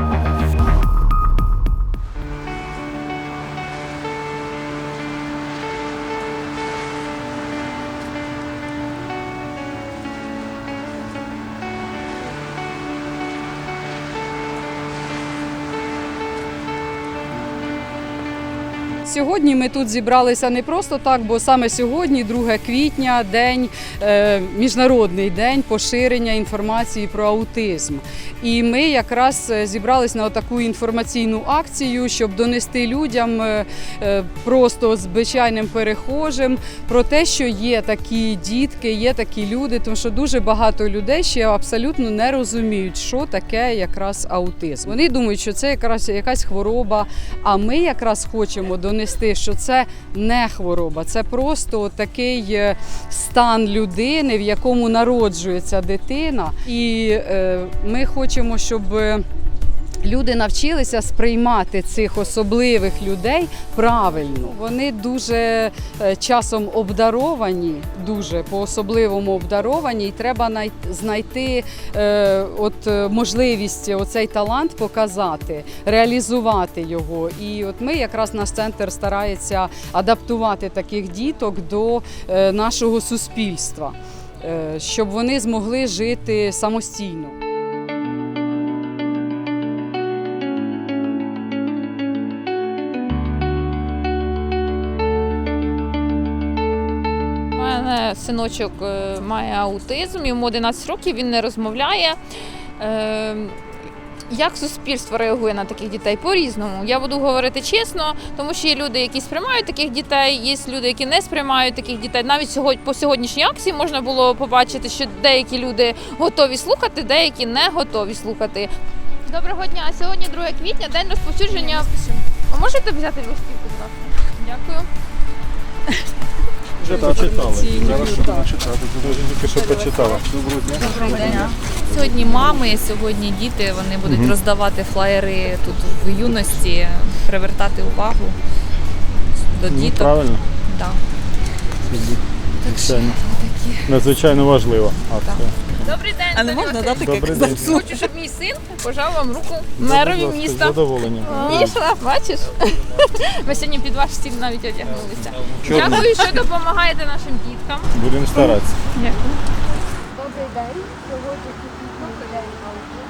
Thank you. Сьогодні ми тут зібралися не просто так, бо саме сьогодні, 2 квітня, день е, міжнародний день поширення інформації про аутизм. І ми якраз е, зібрались на таку інформаційну акцію, щоб донести людям е, просто звичайним перехожим про те, що є такі дітки, є такі люди, тому що дуже багато людей ще абсолютно не розуміють, що таке якраз аутизм. Вони думають, що це якраз якась хвороба. А ми якраз хочемо донести, що це не хвороба, це просто такий е, стан людини, в якому народжується дитина. І е, ми хочемо, щоб. Люди навчилися сприймати цих особливих людей правильно. Вони дуже е, часом обдаровані, дуже по-особливому обдаровані, і треба знайти е, от, е, можливість оцей талант показати, реалізувати його. І от ми якраз наш центр старається адаптувати таких діток до нашого суспільства, щоб вони змогли жити самостійно. Мене синочок е, має аутизм, йому 11 років, він не розмовляє. Е, Як суспільство реагує на таких дітей? По-різному. Я буду говорити чесно, тому що є люди, які сприймають таких дітей, є люди, які не сприймають таких дітей. Навіть сьогодні по сьогоднішній акції можна було побачити, що деякі люди готові слухати, деякі не готові слухати. Доброго дня! Сьогодні 2 квітня, день розповсюдження. А можете взяти велосипед, будь ласка? Дякую. Вже почитали. Зараз що так. почитати. Дуже тільки що почитала. Доброго дня. Сьогодні мами, сьогодні діти. Вони будуть роздавати флаєри тут в юності, привертати увагу до Ну, діток. Правильно. Да. Звичайно. Надзвичайно важливо. акція. Добрий день. А не можна дати Добрий день. Хочу, щоб мій син пожав вам руку мерові міста. задоволенням. Міша, бачиш? Ми сьогодні під ваш стіль навіть одягнулися. Чудно. Дякую, що допомагаєте нашим діткам. Будемо старатися. Дякую. Добрий день. Сьогодні. Дуже дякую.